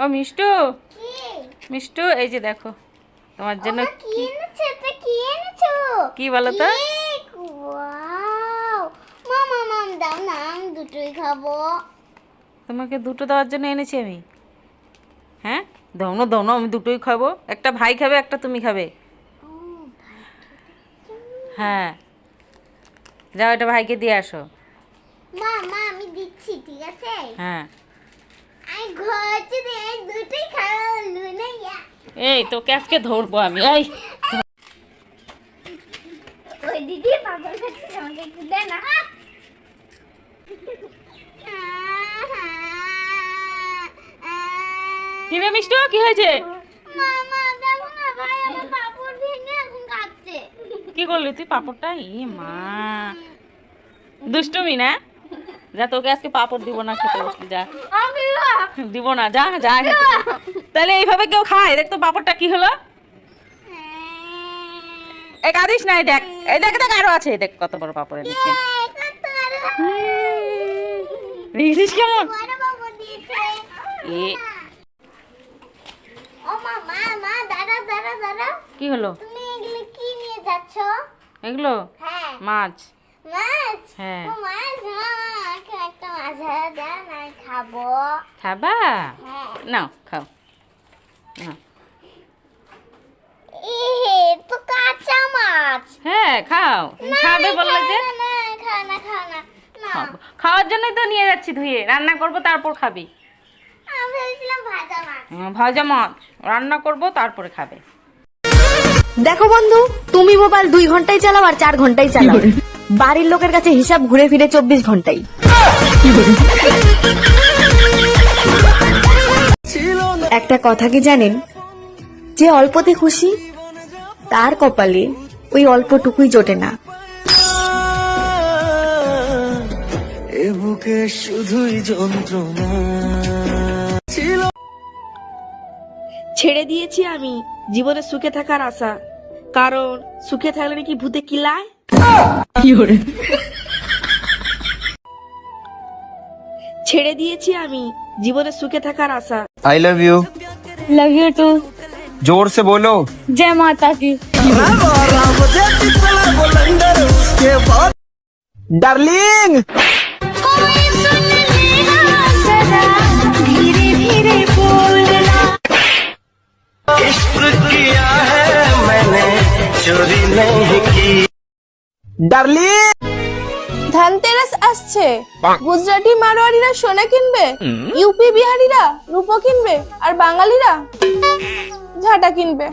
ও মিষ্টু? মিষ্টু এই যে দেখো। তোমার জন্য কি কি বলো তো? দুটোই খাব। তোমাকে দুটো দেওয়ার জন্য এনেছি আমি। হ্যাঁ? দাও না দাও না আমি দুটোই খাব। একটা ভাই খাবে একটা তুমি খাবে। হ্যাঁ। যাও এটা ভাইকে দিয়ে আসো। মা মা আমি দিচ্ছি ঠিক আছে? হ্যাঁ। আমি ঘরতে দিয়ে এই দুটোই খাব লুনে ইয়া এই তোকে আজকে ধরবো আমি এই। দিদি পাগল খাচ্ছে আমাকে একটু দে না। কি রে মিষ্টু কি হয়েছে? কি করলি তুই পাপড়টা ই মা। দুষ্টুমি না? যা তোকে আজকে পাপড় দিব না খেতে বসলি যা। দিব না যা যা। তাহলে এইভাবে কেউ খায়? দেখ তো পাপড়টা কি হলো। এই কাঁদিস না এই দেখ এই দেখ দেখ আরও আছে দেখ কত বড় পাপড়। এনেছে দেখিস কেমন? এ। কি হলো? এগুলো? হ্যাঁ। মাছ। হ্যাঁ। ও মাছ একটা মাছ দাও না খাব। খাবা? হ্যাঁ। নাও খাও। তো কাঁচা মাছ। হ্যাঁ খাও। খাবে বললে যে? না খাও না খাও না না। খাওয়ার জন্যই তো নিয়ে যাচ্ছি ধুয়ে। রান্না করব তারপর খাবি। আমি ভাজা মাছ। ভাজা মাছ। রান্না করব তারপরে খাবে। দেখো বন্ধু তুমি মোবাইল দুই ঘন্টায় চালাও আর চার ঘন্টায় চালাও। বাড়ির লোকের কাছে হিসাব ঘুরে ফিরে চব্বিশ ঘন্টাই। একটা কথা কি জানেন? যে অল্পতে খুশি তার কপালে ওই অল্পটুকুই জোটে না। বুকে শুধুই যন্ত্রণা। ছেড়ে দিয়েছি আমি জীবনে সুখে থাকার আশা। কারণ সুখে থাকলে নাকি ভূতে কিলায় ছেড়ে দিয়েছি আমি জীবনে সুখে থাকার আশা I love you love you too जोर से बोलो জয় মাতা কি डार्लिंग ডার্লিং ধানতেরাস আসছে। গুজরাটি মারোয়ারিরা সোনা কিনবে ইউপি বিহারিরা রূপো কিনবে আর বাঙালিরা ঝাঁটা কিনবে।